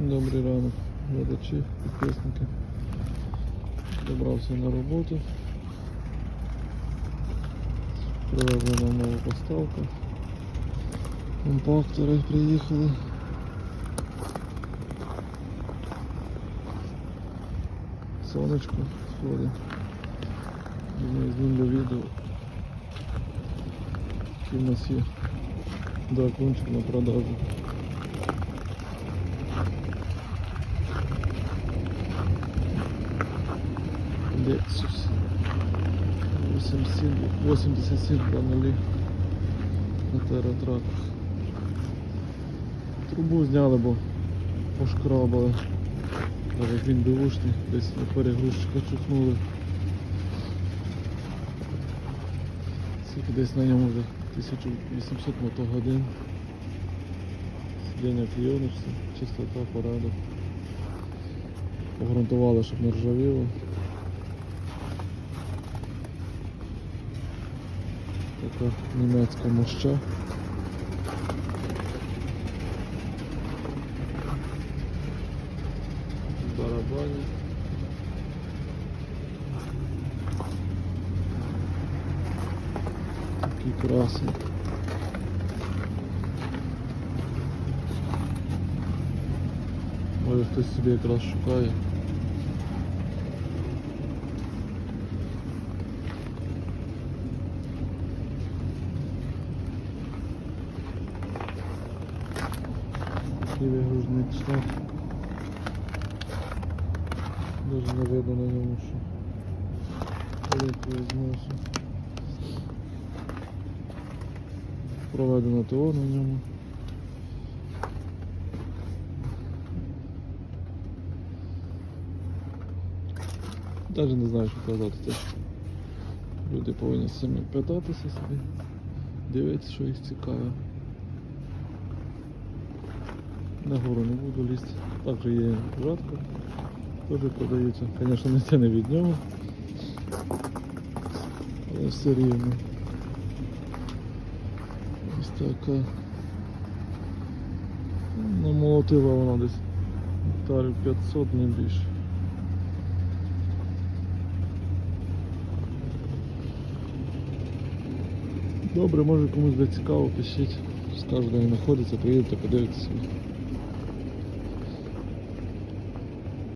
Добрий ранок, глядачі, підписники. Добрався на роботу. Привезли нам нову поставку. Компактори приїхали. Сонечко сходить. Думаю, знімлю відео. Який в нас є дракончик на продажу. Lexus 87, 87 панелі на тератраках. Трубу зняли, бо пошкрабали. Навіть він бушний, десь на перегрузчика чухнули. Скільки десь на ньому вже 1800 мотогодин. Сидіння кліоночці, чистота, порядок. Погрунтували, щоб не ржавіло. Така німецька моща. Барабані. Такі краси. Може хтось собі якраз шукає. Такий вигружний шлях. Даже не видно на ньому, що великий зносу. Проведено ТО на ньому. Навіть не знаю, що казати. Це люди повинні самі питатися собі, дивитися, що їх цікаве. Нагору не буду лізти. Також є жатка. Теж продається. Звісно, не це не від нього. Але все рівно. Ось така. Намолотила вона десь гектарів 500, не більше. Добре, може комусь буде цікаво, пишіть. Скажу, де він знаходиться, приїдете, подивитися.